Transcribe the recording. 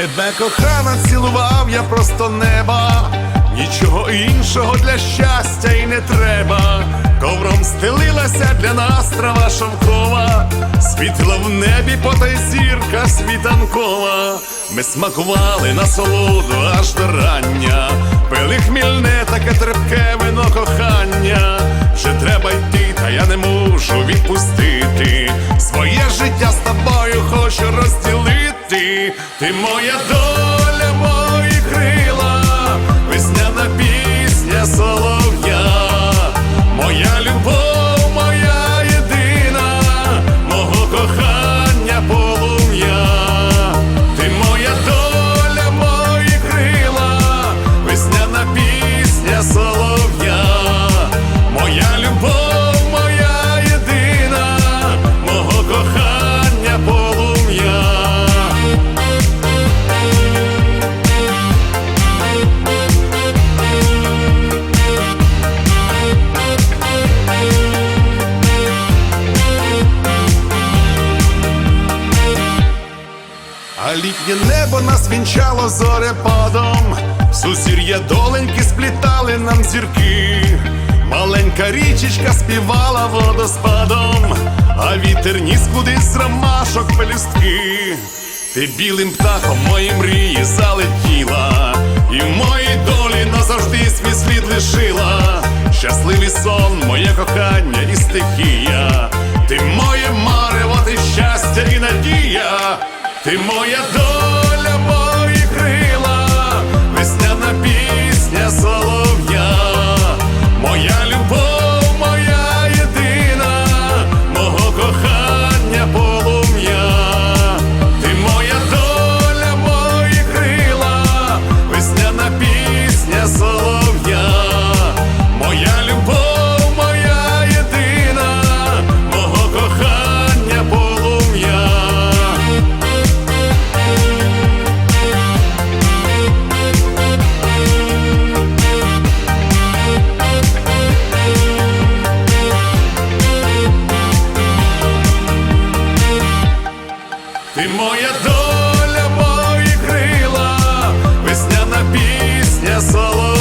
Тебе кохана цілував я просто неба, нічого іншого для щастя й не треба. Ковром стелилася для нас трава шовкова, світила в небі потай зірка світанкова. Ми смакували насолоду аж до рання, пили хмільне таке терпке вино кохання. Вже треба йти, та я не можу відпустити. Ти моя доля, мої крила, весняна пісня А літнє небо нас вінчало зорепадом, сусір'я доленьки сплітали нам зірки, маленька річечка співала водоспадом, а вітер ніс кудись з ромашок пелюстки. Ти білим птахом мої мрії залетіла, і в моїй долі назавжди свій слід лишила. Щасливий сон, моє кохання і стихія. Ти моє марево, ти щастя і надія. Ти моя доля. моя доля, мої крила, весняна пісня соло.